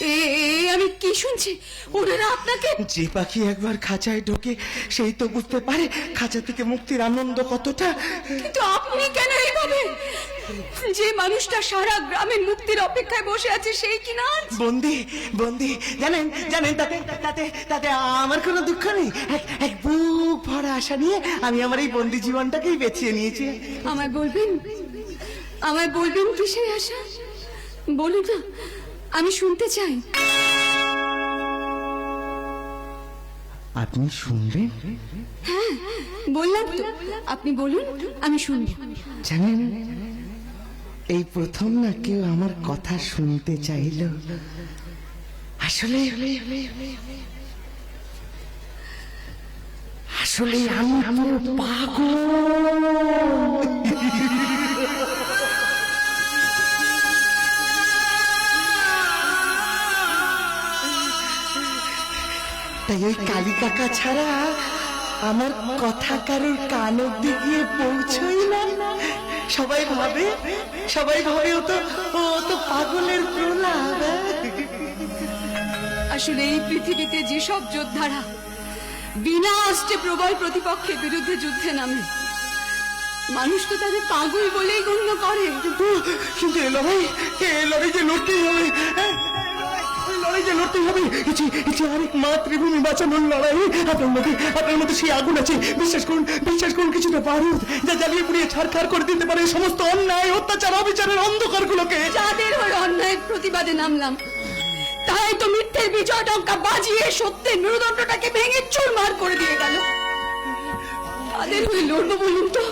এ আমি কি শুনছি? ওনারা আপনাকে যে পাখি একবার খাঁচায় ঢোকে সেই তো বুঝতে পারে খাঁচা থেকে মুক্তির আনন্দ কতটা। কিন্তু আপনি কেন এইভাবে? যে মানুষটা সারা গ্রামের মুক্তির অপেক্ষায় বসে আছে সেই কিনা আজ? বন্দি বন্দি জানেন জানেন তাতে তাতে তাতে আমার কোনো দুঃখ নেই। এক বুক ভরা আশা নিয়ে আমি আমার এই বন্দি জীবনটাকেই বেছিয়ে নিয়েছি। আমায় বলবেন? আমায় বলবেন কিসের আশা? বলুন না। আমি শুনতে চাই। আপনি শুনবেন? হ্যাঁ বললাম তো। আপনি বলুন আমি শুনব। জানেন এই প্রথম না কেউ আমার কথা শুনতে চাইল। আসলে আসলে আমি আমার পাগল। তাই ওই কালী কাকা ছাড়া আমার কথা কারোর কান অব্দি গিয়ে পৌঁছই না। সবাই ভাবে সবাই ভাবে ও তো ও তো পাগলের প্রলাপ। আসলে এই পৃথিবীতে যেসব যোদ্ধারা বিনা অস্ত্রে প্রবল প্রতিপক্ষের বিরুদ্ধে যুদ্ধে নামে মানুষ তো তাদের পাগল বলেই গণ্য করে। কিন্তু কিন্তু এ লড়াই এ লড়াই যে লড়তেই হবে যে লড়তেই হবে এটি আরেক মাতৃভূমি বাঁচানোর লড়াই। আপনার মধ্যে আপনার মধ্যে সেই আগুন আছে। বিশ্বাস করুন বিশ্বাস করুন, কিছুটা বারুদ যা জ্বালিয়ে পুড়িয়ে ছাড়খাড় করে দিতে পারে সমস্ত অন্যায়, অত্যাচার, অবিচারের অন্ধকারগুলোকে। যাদের হয়ে অন্যায়ের প্রতিবাদে নামলাম, তাই তো মিথ্যের বিজয় টঙ্কা বাজিয়ে সত্যের মেরুদণ্ডটাকে ভেঙে চুরমার করে দিয়ে গেল। তাদের হয়ে লড়বো বলুন তো।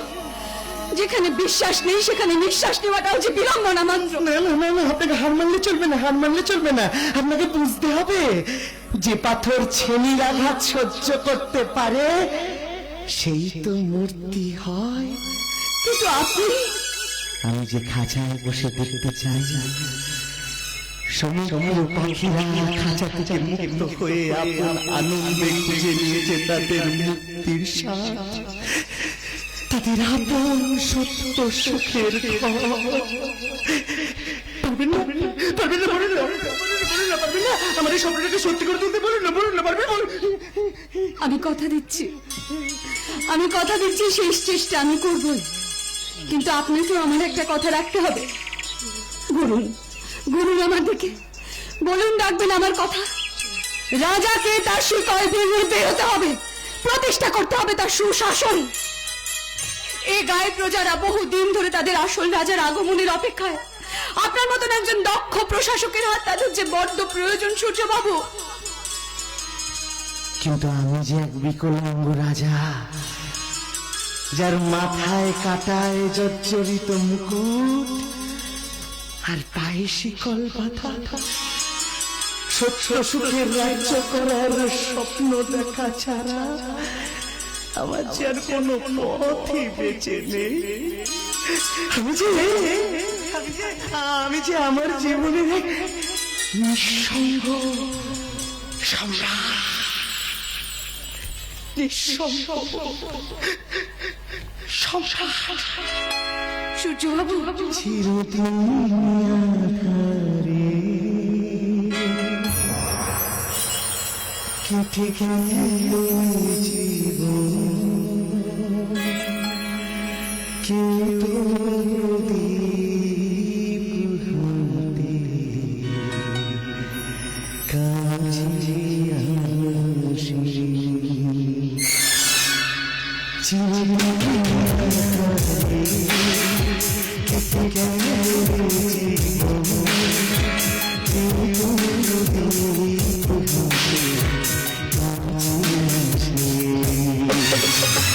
যেখানে বিশ্বাস নেই সেখানে নিঃশ্বাস নেওয়াটাও যে বিড়ম্বনা মাত্র। না না না না আপনাকে হার মানলে চলবে না হার মানলে চলবে না। আপনাকে বুঝতে হবে যে পাথর ছেনির আঘাত সহ্য করতে পারে সেই তো মূর্তি হয়। কিন্তু আপনি? আমি যে খাঁচায় বসে দেখতে চাই সমগ্র পাখিরা খাঁচা থেকে মুক্ত হয়ে আপন আনন্দে খুঁজে নিয়েছে তাদের মুক্তির স্বাদ। তাদের আপন সত্য সুখের আমি কথা দিচ্ছি। আমি কথা দিচ্ছি, শেষ চেষ্টা আমি করবই। কিন্তু আপনাকেও আমার একটা কথা রাখতে হবে। বলুন বলুন আমার দিকে। বলুন রাখবেন আমার কথা। রাজাকে তার ভেঙে বেরোতে হবে। প্রতিষ্ঠা করতে হবে তার সুশাসন। এই গায়ে প্রজারা বহু দিন ধরে তাদের আসল রাজার আগমনের অপেক্ষায়। আপনার মতন একজন দক্ষ প্রশাসকের হাত তাদের যে বড্ড প্রয়োজন, সূর্যবাবু। কিন্তু আমি যে এক বিকলাঙ্গ রাজা, যার মাথায় কাটায় জর্জরিত মুকুট আর পায়ে শিকল বাঁধা, সত্য সুখের রাজ্য করার স্বপ্ন দেখা ছাড়া আমার যে আর কোনো পথই বেঁচে নেই। আমি যে আমি যে- আমি যে আমার জীবনের এক নিঃসঙ্গ সম্রাট। সূর্যবাবু চিরদিন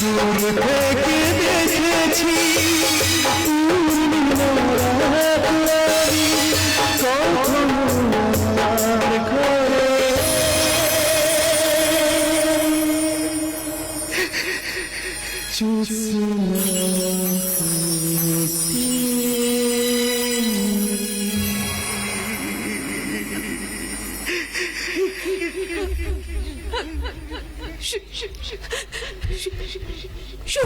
দূর থেকে দেখেছি 是，是，是，是，是，是，是，是。